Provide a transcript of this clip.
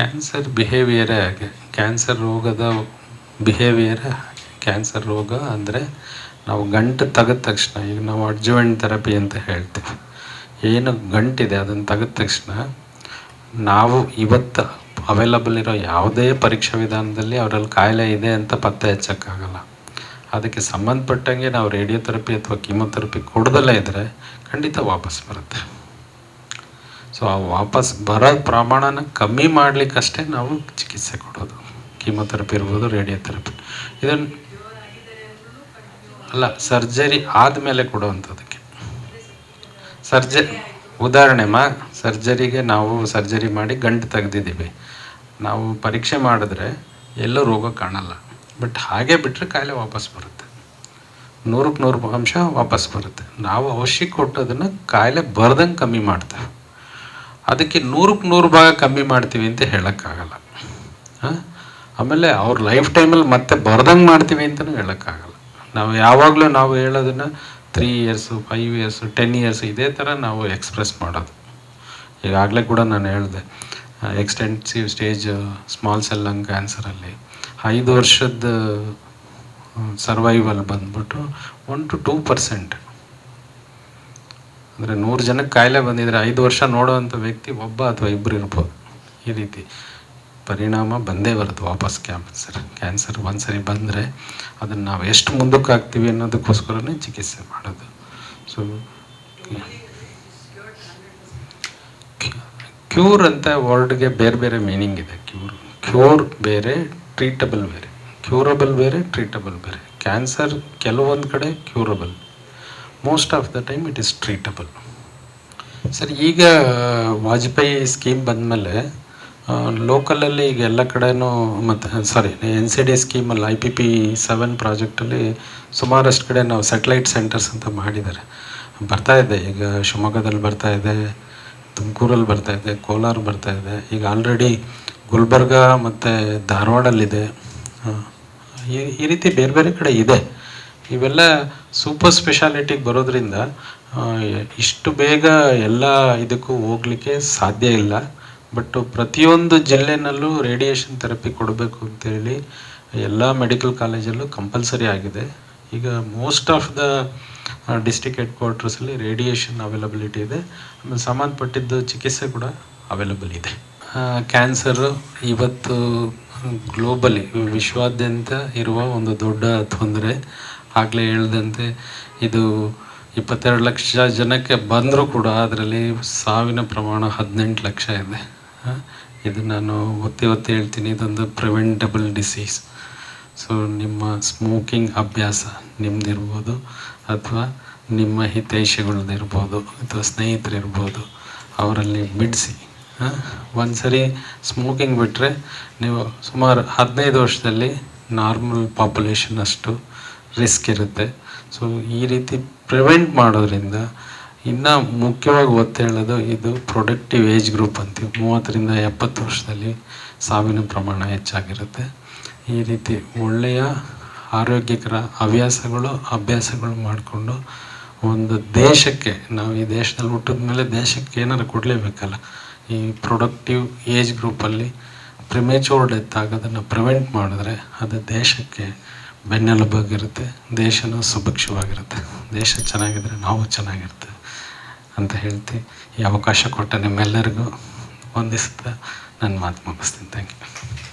Cancer ಬಿಹೇವಿಯರೇ ಹಾಗೆ. Cancer ರೋಗದ ಬಿಹೇವಿಯರೇ cancer ರೋಗ ಅಂದರೆ ನಾವು ಗಂಟು ತೆಗೆದ ತಕ್ಷಣ, ಈಗ ನಾವು ಅಡ್ಜುವೆಂಟ್ ಥೆರಪಿ ಅಂತ ಹೇಳ್ತೀವಿ. ಏನು ಗಂಟಿದೆ, ಅದನ್ನು ತೆಗೆದ ತಕ್ಷಣ ನಾವು ಇವತ್ತು ಅವೈಲಬಲ್ ಇರೋ ಯಾವುದೇ ಪರೀಕ್ಷಾ ವಿಧಾನದಲ್ಲಿ ಅವರಲ್ಲಿ ಕಾಯಿಲೆ ಇದೆ ಅಂತ ಪತ್ತೆ ಹಚ್ಚೋಕ್ಕಾಗಲ್ಲ. ಅದಕ್ಕೆ ಸಂಬಂಧಪಟ್ಟಂಗೆ ನಾವು ರೇಡಿಯೋಥೆರಪಿ ಅಥವಾ ಕೀಮೊಥೆರಪಿ ಕೊಡದಲ್ಲೇ ಇದ್ದರೆ ಖಂಡಿತ ವಾಪಸ್ ಬರುತ್ತೆ. ಸೊ ಆ ವಾಪಸ್ ಬರೋ ಪ್ರಮಾಣನ ಕಮ್ಮಿ ಮಾಡಲಿಕ್ಕಷ್ಟೇ ನಾವು ಚಿಕಿತ್ಸೆ ಕೊಡೋದು. ಕೀಮೊಥೆರಪಿ ಇರ್ಬೋದು, ರೇಡಿಯೋಥೆರಪಿ. ಇದನ್ನು ಅಲ್ಲ, ಸರ್ಜರಿ ಆದಮೇಲೆ ಕೊಡುವಂಥದ್ದಕ್ಕೆ. ಸರ್ಜರಿ ಉದಾಹರಣೆ ಮಾ, ಸರ್ಜರಿಗೆ ನಾವು ಸರ್ಜರಿ ಮಾಡಿ ಗಂಟು ತೆಗ್ದಿದ್ದೀವಿ. ನಾವು ಪರೀಕ್ಷೆ ಮಾಡಿದ್ರೆ ಎಲ್ಲೂ ರೋಗ ಕಾಣಲ್ಲ. ಬಟ್ ಹಾಗೆ ಬಿಟ್ಟರೆ ಕಾಯಿಲೆ ವಾಪಸ್ ಬರುತ್ತೆ. ನೂರಕ್ಕೆ ನೂರು ಅಂಶ ವಾಪಸ್ ಬರುತ್ತೆ. ನಾವು ಔಷಧಿ ಕೊಟ್ಟೋದನ್ನು ಕಾಯಿಲೆ ಬರ್ದಂಗೆ ಕಮ್ಮಿ ಮಾಡ್ತೇವೆ. ಅದಕ್ಕೆ ನೂರಕ್ಕೆ ನೂರು ಭಾಗ ಕಮ್ಮಿ ಮಾಡ್ತೀವಿ ಅಂತ ಹೇಳೋಕ್ಕಾಗಲ್ಲ. ಆಮೇಲೆ ಅವ್ರ ಲೈಫ್ ಟೈಮಲ್ಲಿ ಮತ್ತೆ ಬರ್ದಂಗೆ ಮಾಡ್ತೀವಿ ಅಂತಲೂ ಹೇಳೋಕ್ಕಾಗಲ್ಲ. ನಾವು ಯಾವಾಗಲೂ ನಾವು ಹೇಳೋದನ್ನು three years five years ten years ಇದೇ ಥರ ನಾವು ಎಕ್ಸ್ಪ್ರೆಸ್ ಮಾಡೋದು. ಈಗಾಗಲೇ ಕೂಡ ನಾನು ಹೇಳಿದೆ extensive stage small cell lung ಕ್ಯಾನ್ಸರಲ್ಲಿ ಐದು ವರ್ಷದ ಸರ್ವೈವಲ್ ಬಂದ್ಬಿಟ್ಟು ಒನ್ ಟು ಟೂ ಪರ್ಸೆಂಟ್ ಅಂದರೆ ನೂರು ಜನಕ್ಕೆ ಕಾಯಿಲೆ ಬಂದಿದ್ರೆ ಐದು ವರ್ಷ ನೋಡುವಂಥ ವ್ಯಕ್ತಿ ಒಬ್ಬ ಅಥವಾ ಇಬ್ಬರು ಇರ್ಬೋದು. ಈ ರೀತಿ ಪರಿಣಾಮ ಬಂದೇ ಬರುತ್ತೆ ವಾಪಸ್ ಕ್ಯಾನ್ಸರ್. ಕ್ಯಾನ್ಸರ್ ಒಂದ್ಸರಿ ಬಂದರೆ ಅದನ್ನು ನಾವು ಎಷ್ಟು ಮುಂದಕ್ಕೆ ಹಾಕ್ತೀವಿ ಅನ್ನೋದಕ್ಕೋಸ್ಕರನೇ ಚಿಕಿತ್ಸೆ ಮಾಡೋದು. ಸೊ ಕ್ಯೂರ್ ಅಂತ ವರ್ಡ್ಗೆ ಬೇರೆ ಬೇರೆ ಮೀನಿಂಗ್ ಇದೆ. ಕ್ಯೂರ್ ಕ್ಯೂರ್ ಬೇರೆ, ಟ್ರೀಟಬಲ್ ಬೇರೆ. ಕ್ಯೂರಬಲ್ ಬೇರೆ, ಟ್ರೀಟಬಲ್ ಬೇರೆ. ಕ್ಯಾನ್ಸರ್ ಕೆಲವೊಂದು ಕಡೆ curable. Most of the time it is treatable sir, ಈಗ ವಾಜಪೇಯಿ ಸ್ಕೀಮ್ ಬಂದಮೇಲೆ ಲೋಕಲಲ್ಲಿ ಈಗ ಎಲ್ಲ ಕಡೆಯೂ ಮತ್ತು ಸಾರಿ ಎನ್ ಸಿ ಡಿ ಸ್ಕೀಮಲ್ಲಿ ಐ ಪಿ ಪಿ ಸೆವೆನ್ ಪ್ರಾಜೆಕ್ಟಲ್ಲಿ ಸುಮಾರಷ್ಟು ಕಡೆ ನಾವು ಸ್ಯಾಟಲೈಟ್ ಸೆಂಟರ್ಸ್ ಅಂತ ಮಾಡಿದ್ದಾರೆ. ಬರ್ತಾ ಇದೆ, ಈಗ ಶಿವಮೊಗ್ಗದಲ್ಲಿ ಬರ್ತಾ ಇದೆ, ತುಮಕೂರಲ್ಲಿ ಬರ್ತಾ ಇದೆ, ಕೋಲಾರ ಬರ್ತಾ ಇದೆ, ಈಗ ಆಲ್ರೆಡಿ ಗುಲ್ಬರ್ಗ ಮತ್ತು ಧಾರವಾಡಲ್ಲಿದೆ. ಈ ರೀತಿ ಬೇರೆ ಬೇರೆ ಕಡೆ ಇದೆ. ಇವೆಲ್ಲ ಸೂಪರ್ ಸ್ಪೆಷಾಲಿಟಿಗೆ ಬರೋದ್ರಿಂದ ಇಷ್ಟು ಬೇಗ ಎಲ್ಲ ಇದಕ್ಕೂ ಹೋಗ್ಲಿಕ್ಕೆ ಸಾಧ್ಯ ಇಲ್ಲ. ಬಟ್ ಪ್ರತಿಯೊಂದು ಜಿಲ್ಲೆನಲ್ಲೂ ರೇಡಿಯೇಷನ್ ಥೆರಪಿ ಕೊಡಬೇಕು ಅಂತೇಳಿ ಎಲ್ಲ ಮೆಡಿಕಲ್ ಕಾಲೇಜಲ್ಲೂ ಕಂಪಲ್ಸರಿ ಆಗಿದೆ. ಈಗ most of the district head ಕ್ವಾರ್ಟರ್ಸಲ್ಲಿ radiation availability ಇದೆ. ಆಮೇಲೆ ಸಂಬಂಧಪಟ್ಟಿದ್ದು ಚಿಕಿತ್ಸೆ ಕೂಡ ಅವೈಲಬಲ್ ಇದೆ. ಕ್ಯಾನ್ಸರು ಇವತ್ತು ಗ್ಲೋಬಲಿ ವಿಶ್ವಾದ್ಯಂತ ಇರುವ ಒಂದು ದೊಡ್ಡ ತೊಂದರೆ. ಆಗಲೇ ಹೇಳ್ದಂತೆ, ಇದು ಇಪ್ಪತ್ತೆರಡು ಲಕ್ಷ ಜನಕ್ಕೆ ಬಂದರೂ ಕೂಡ ಅದರಲ್ಲಿ ಸಾವಿನ ಪ್ರಮಾಣ ಹದಿನೆಂಟು ಲಕ್ಷ ಇದೆ. ಇದು ನಾನು ಒತ್ತಿ ಒತ್ತಿ ಹೇಳ್ತೀನಿ, ಇದೊಂದು ಪ್ರಿವೆಂಟಬಲ್ ಡಿಸೀಸ್ ಸೊ ನಿಮ್ಮ ಸ್ಮೋಕಿಂಗ್ ಅಭ್ಯಾಸ ನಿಮ್ಮದಿರ್ಬೋದು ಅಥವಾ ನಿಮ್ಮ ಹಿತೈಷಿಗಳದ್ದಿರ್ಬೋದು ಅಥವಾ ಸ್ನೇಹಿತರಿರ್ಬೋದು, ಅವರಲ್ಲಿ ಬಿಡಿಸಿ. ಒಂದು ಸರಿ ಸ್ಮೋಕಿಂಗ್ ಬಿಟ್ಟರೆ ನೀವು ಸುಮಾರು ಹದಿನೈದು ವರ್ಷದಲ್ಲಿ ನಾರ್ಮಲ್ ಪಾಪ್ಯುಲೇಷನ್ ಅಷ್ಟು ರಿಸ್ಕ್ ಇರುತ್ತೆ. ಸೊ ಈ ರೀತಿ ಪ್ರಿವೆಂಟ್ ಮಾಡೋದ್ರಿಂದ ಇನ್ನು ಮುಖ್ಯವಾಗಿ ಒತ್ತು ಹೇಳೋದು ಇದು ಪ್ರೊಡಕ್ಟಿವ್ ಏಜ್ ಗ್ರೂಪ್ ಅಂತೀವಿ. ಮೂವತ್ತರಿಂದ ಎಪ್ಪತ್ತು ವರ್ಷದಲ್ಲಿ ಸಾವಿನ ಪ್ರಮಾಣ ಹೆಚ್ಚಾಗಿರುತ್ತೆ. ಈ ರೀತಿ ಒಳ್ಳೆಯ ಆರೋಗ್ಯಕರ ಹವ್ಯಾಸಗಳು, ಅಭ್ಯಾಸಗಳು ಮಾಡಿಕೊಂಡು ಒಂದು ದೇಶಕ್ಕೆ, ನಾವು ಈ ದೇಶದಲ್ಲಿ ಹುಟ್ಟಿದ ಮೇಲೆ ದೇಶಕ್ಕೆ ಏನಾರು ಕೊಡಲೇಬೇಕಲ್ಲ. ಈ ಪ್ರೊಡಕ್ಟಿವ್ ಏಜ್ ಗ್ರೂಪಲ್ಲಿ ಪ್ರಿಮೇಚೂರ್ ಡೆತ್ ಆಗೋದನ್ನು ಪ್ರಿವೆಂಟ್ ಮಾಡಿದ್ರೆ ಅದು ದೇಶಕ್ಕೆ ಬೆನ್ನೆಲುಬಾಗಿರುತ್ತೆ ದೇಶನೂ ಸುಭಿಕ್ಷವಾಗಿರುತ್ತೆ. ದೇಶ ಚೆನ್ನಾಗಿದ್ರೆ ನಾವು ಚೆನ್ನಾಗಿರ್ತೇವೆ ಅಂತ ಹೇಳ್ತಿ. ಈ ಅವಕಾಶ ಕೊಟ್ಟ ನಿಮ್ಮೆಲ್ಲರಿಗೂ ವಂದಿಸ್ತಾ ನನ್ನ ಮಾತು ಮುಗಿಸ್ತೀನಿ. Thank you